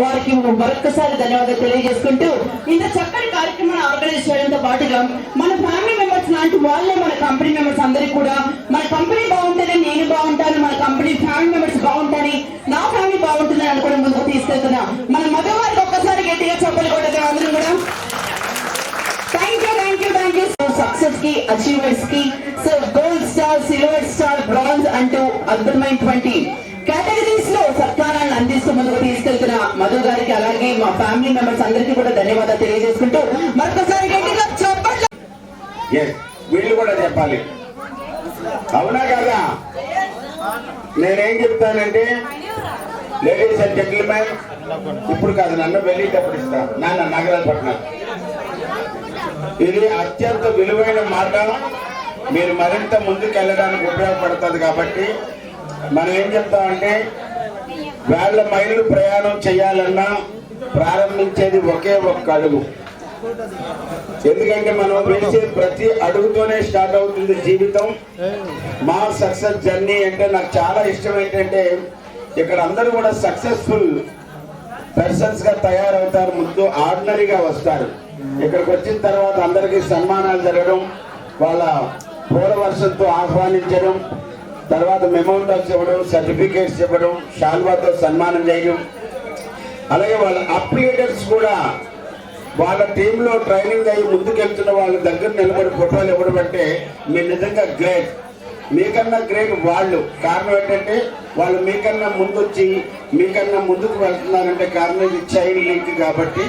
వారికి మరొకసారి ధన్యవాదాలు తెలియజేసుకుంటూ ఇంత చక్కటి కార్యక్రమాన్ని ఆర్గనైజ్ చేయడంతో పాటుగా మన ఫ్యామిలీ మెంబర్స్ లాంటి వాళ్ళే మన కంపెనీ మెంబర్స్ అందరికీ కూడా మన కంపెనీ బాగుంటేనే నేను బాగుంటాను మన కంపెనీ ఫ్యామిలీ మెంబర్స్ బాగుంటాని నా ఫ్యామిలీ బాగుంటుందని అనుకోవడం ముందుకు తీసుకెళ్తున్నా. మన మగవారికి ఒక్కసారి గట్టిగా చెప్పలు కొట్టగా అందరం కూడా. Thank you thank you thank you సక్సెస్కి అచీవ్మెంట్స్కి so gold star silver star bronze అంటూ అద్భుతమైనటువంటి మధు గారికి అలాగే మా ఫ్యామిలీ మెంబర్స్ అందరికీ కూడా ధన్యవాదాలు తెలియజేసుకుంటూ మరొకసారి గట్టిగా చెప్పండి. ఎస్ వీళ్ళు కూడా చెప్పాలి. అవునా కదా? నేనేం చెప్తానంటే లేడీస్ అండ్ జెంటిల్మెన్ ఇప్పుడు కాదు నన్ను వెళ్ళేటప్పుడు ఇస్తాను నాన్న నగరాలపట్నం ఇది అత్యంత విలువైన మాట మీరు మరింత ముందుకు వెళ్ళడానికి ఉపయోగపడుతుంది కాబట్టి మనం ఏం చెప్తామంటే వేల మైళ్ళు ప్రయాణం చేయాలన్నా ప్రారంభించేది ఒకే ఒక్క అడుగు. ఎందుకంటే మనం వేసే ప్రతి అడుగుతోనే స్టార్ట్ అవుతుంది జీవితం. మా సక్సెస్ జర్నీ అంటే నాకు చాలా ఇష్టం ఏంటంటే ఇక్కడ అందరూ కూడా సక్సెస్ఫుల్ పర్సన్స్గా తయారవుతారు ముందు ఆర్డినరీగా వస్తారు. ఇక్కడికి వచ్చిన తర్వాత అందరికీ సన్మానాలు జరగడం వాళ్ళ పూలవర్షంతో ఆహ్వానించడం తర్వాత మెమోంటాస్ ఇవ్వడం సర్టిఫికేట్స్ ఇవ్వడం షాల్వాతో సన్మానం చేయడం. అలాగే వాళ్ళ అప్లికేటర్స్ కూడా వాళ్ళ టీంలో ట్రైనింగ్ అయ్యి ముందుకెళ్తున్న వాళ్ళ దగ్గర నిలబడి ఫోటోలు ఇవ్వడం అంటే మీరు నిజంగా గ్రేట్ మీకన్నా గ్రేట్ వాళ్ళు. కారణం ఏంటంటే వాళ్ళు మీకన్నా ముందొచ్చి మీకన్నా ముందుకు వెళ్తున్నారంటే కారణం ఇది చైల్డ్ లింక్ కాబట్టి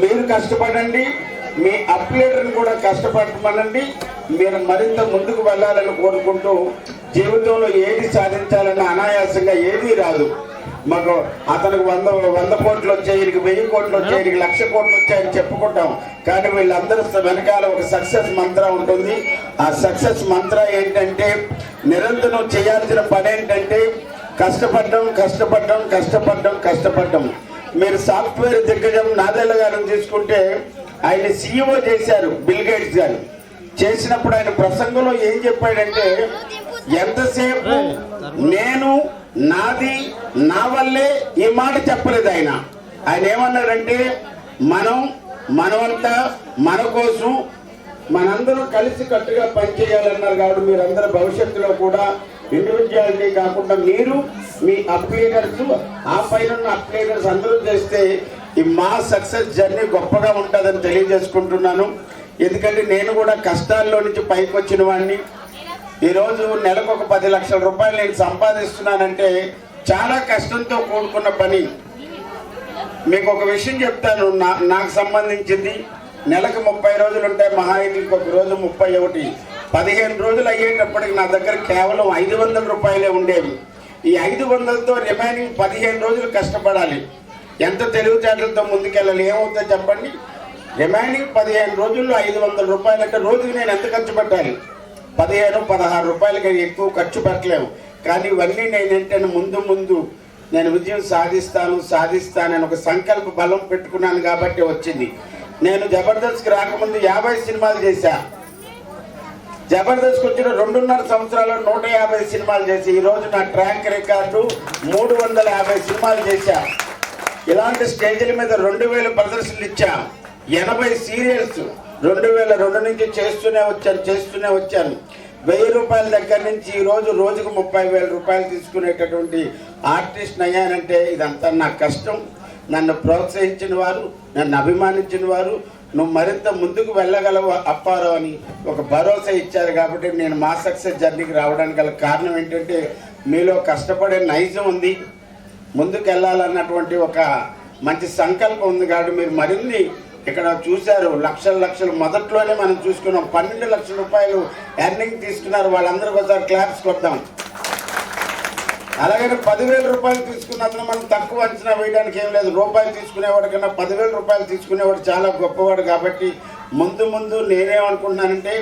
మీరు కష్టపడండి మీ అప్లేటర్ని కూడా కష్టపడమనండి. మీరు మరింత ముందుకు వెళ్ళాలని కోరుకుంటూ జీవితంలో ఏది సాధించాలన్న అనాయాసంగా ఏదీ రాదు. మాకు అతనికి వంద వంద కోట్లు వచ్చాయి ఇక వెయ్యి కోట్లు వచ్చాయి ఇక లక్ష కోట్లు వచ్చాయని చెప్పుకుంటాం. కానీ వీళ్ళందరూ వెనకాల ఒక సక్సెస్ మంత్ర ఉంటుంది. ఆ సక్సెస్ మంత్ర ఏంటంటే నిరంతరం చేయాల్సిన పని ఏంటంటే కష్టపడడం కష్టపడడం కష్టపడడం కష్టపడడం. మీరు సాఫ్ట్వేర్ దిగ్గజం నాదేళ్ళ గారిని తీసుకుంటే ఆయన సీఈఓ చేశారు బిల్ గేట్స్ గారు. చేసినప్పుడు ఆయన ప్రసంగంలో ఏం చెప్పాడంటే ఎంతసేపు నేను నాది నా వల్లే ఈ మాట చెప్పలేదు ఆయన. ఆయన ఏమన్నాడంటే మనం మనమంతా మన కోసం మనందరం కలిసి కట్టుగా పనిచేయాలన్నారు కాబట్టి మీరందరూ భవిష్యత్తులో కూడా ఇండివిజువాలిటీ కాకుండా మీరు మీ అప్లీడర్స్ ఆ పైన ఉన్న అప్లీడర్స్ అందరూ చేస్తే ఈ మా సక్సెస్ జర్నీ గొప్పగా ఉంటుందని తెలియజేసుకుంటున్నాను. ఎందుకంటే నేను కూడా కష్టాల్లో నుంచి పైకి వచ్చిన వాడిని ఈరోజు నెలకు ఒక పది లక్షల రూపాయలు నేను సంపాదిస్తున్నానంటే చాలా కష్టంతో కూడుకున్న పని. మీకు ఒక విషయం చెప్తాను నా నాకు సంబంధించింది. నెలకు ముప్పై రోజులు ఉంటాయి మహా అయితే ఇంకొక రోజు ముప్పై ఒకటి. పదిహేను రోజులు అయ్యేటప్పటికి నా దగ్గర కేవలం ఐదు వందల రూపాయలే ఉండేవి. ఈ ఐదు వందలతో రిమైనింగ్ పదిహేను రోజులు కష్టపడాలి. ఎంత తెలివితేటలతో ముందుకెళ్ళాలి? ఏమవుతుందో చెప్పండి. రిమైనింగ్ పదిహేను రోజుల్లో ఐదు వందల రూపాయలకి రోజుకి నేను ఎంత ఖర్చు పెట్టాలి? పదిహేను పదహారు రూపాయలకి ఎక్కువ ఖర్చు పెట్టలేము కానీ ఇవన్నీ నేను ముందు ముందు నేను విజయం సాధిస్తాను సాధిస్తానని ఒక సంకల్ప బలం పెట్టుకున్నాను కాబట్టి వచ్చింది. నేను జబర్దస్త్కి రాకముందు యాభై సినిమాలు చేశా. జబర్దస్త్కి వచ్చిన రెండున్నర సంవత్సరాల్లో నూట యాభై సినిమాలు చేసి ఈరోజు నా ట్రాక్ రికార్డు మూడు వందల యాభై సినిమాలు చేశా. ఇలాంటి స్టేజ్ల మీద రెండు వేలు ప్రదర్శనలు ఇచ్చా. ఎనభై సీరియల్స్ రెండు వేల రెండు నుంచి చేస్తూనే వచ్చాను చేస్తూనే వచ్చాను. వెయ్యి రూపాయల దగ్గర నుంచి ఈరోజు రోజుకు ముప్పై వేల రూపాయలు తీసుకునేటటువంటి ఆర్టిస్ట్ అయ్యానంటే ఇదంతా నా కష్టం. నన్ను ప్రోత్సహించిన వారు నన్ను అభిమానించిన వారు నువ్వు మరింత ముందుకు వెళ్ళగలవు అప్పారో అని ఒక భరోసా ఇచ్చారు కాబట్టి నేను మా సక్సెస్ జర్నీకి రావడానికి గల కారణం ఏంటంటే మీలో కష్టపడే నైజం ఉంది. ముందుకు వెళ్ళాలన్నటువంటి ఒక మంచి సంకల్పం ఉంది కాబట్టి మీరు మరిన్ని ఇక్కడ చూశారు లక్షల లక్షలు. మొదట్లోనే మనం చూసుకున్నాం పన్నెండు లక్షల రూపాయలు ఎర్నింగ్ తీసుకున్నారు వాళ్ళందరూ ఒకసారి క్లాప్స్ కొద్దాం అలాగే పదివేల రూపాయలు తీసుకున్న మనం తక్కువ అంచనా వేయడానికి ఏం లేదు. రూపాయలు తీసుకునేవాడు కన్నా పదివేల రూపాయలు తీసుకునేవాడు చాలా గొప్పవాడు కాబట్టి ముందు ముందు నేనేమనుకుంటున్నానంటే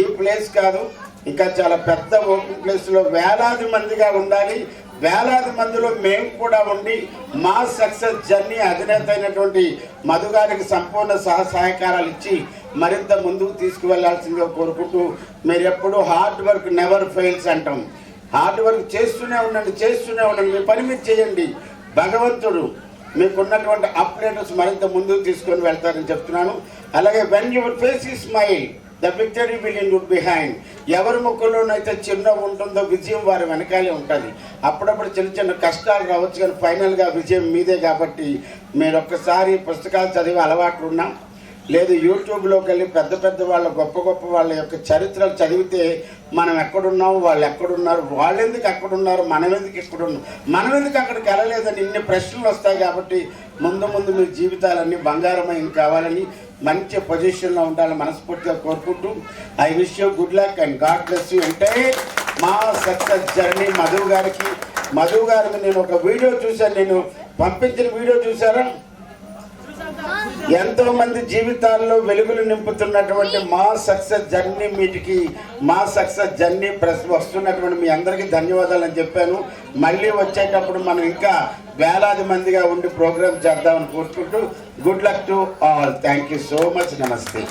ఈ ప్లేస్ కాదు ఇంకా చాలా పెద్ద ఓపెన్ ప్లేస్లో వేలాది మందిగా ఉండాలి. వేలాది మందిలో మేము కూడా ఉండి మా సక్సెస్ జర్నీ అధినేత అయినటువంటి మధు గారికి సంపూర్ణ సహ సహకారాలు ఇచ్చి మరింత ముందుకు తీసుకువెళ్ళాల్సిందిగా కోరుకుంటూ మీరు ఎప్పుడు హార్డ్ వర్క్ నెవర్ ఫెయిల్స్ అంటాం. హార్డ్ వర్క్ చేస్తూనే ఉండండి చేస్తూనే ఉండండి. మీ పని మీరు చేయండి. భగవంతుడు మీకున్నటువంటి అప్డేట్స్ మరింత ముందుకు తీసుకొని వెళ్తారని చెప్తున్నాను. అలాగే వెన్ యువర్ ఫేస్ ఈ smile the victory will good behind ఎవరి ముఖంలోనైతే చిన్న ఉంటుందో విజయం వారి వెనకాలే ఉంటుంది. అప్పుడప్పుడు చిన్న చిన్న కష్టాలు రావచ్చు కానీ ఫైనల్గా విజయం మీదే కాబట్టి మీరు ఒక్కసారి పుస్తకాలు చదివే అలవాట్లు ఉన్నాం లేదు యూట్యూబ్లోకి వెళ్ళి పెద్ద పెద్ద వాళ్ళ గొప్ప గొప్ప వాళ్ళ యొక్క చరిత్రలు చదివితే మనం ఎక్కడున్నాం వాళ్ళు ఎక్కడున్నారు వాళ్ళు ఎందుకు ఎక్కడున్నారు మనం ఎందుకు ఎక్కడున్నాం మనం ఎందుకు అక్కడికి వెళ్ళలేదని ఇన్ని ప్రశ్నలు వస్తాయి కాబట్టి ముందు ముందు మీ జీవితాలన్నీ బంగారమయం కావాలని మంచి పొజిషన్లో ఉండాలని మనస్ఫూర్తిగా కోరుకుంటూ I wish you good luck and God bless you అంటే మా సక్సెస్ జర్నీ మధు గారికి. మధు గారికి నేను ఒక వీడియో చూశాను నేను పంపించిన వీడియో చూసారా ఎంతో మంది జీవితాల్లో వెలుగులు నింపుతున్నటువంటి మా సక్సెస్ జర్నీ మీటికి మా సక్సెస్ జర్నీ ప్రెస్ వస్తున్నటువంటి మీ అందరికీ ధన్యవాదాలు అని చెప్పాను. మళ్ళీ వచ్చేటప్పుడు మనం ఇంకా వేలాది మందిగా ఉండి ప్రోగ్రామ్ చేద్దామని కోరుకుంటూ good luck to all. Thank you so much. Namaste.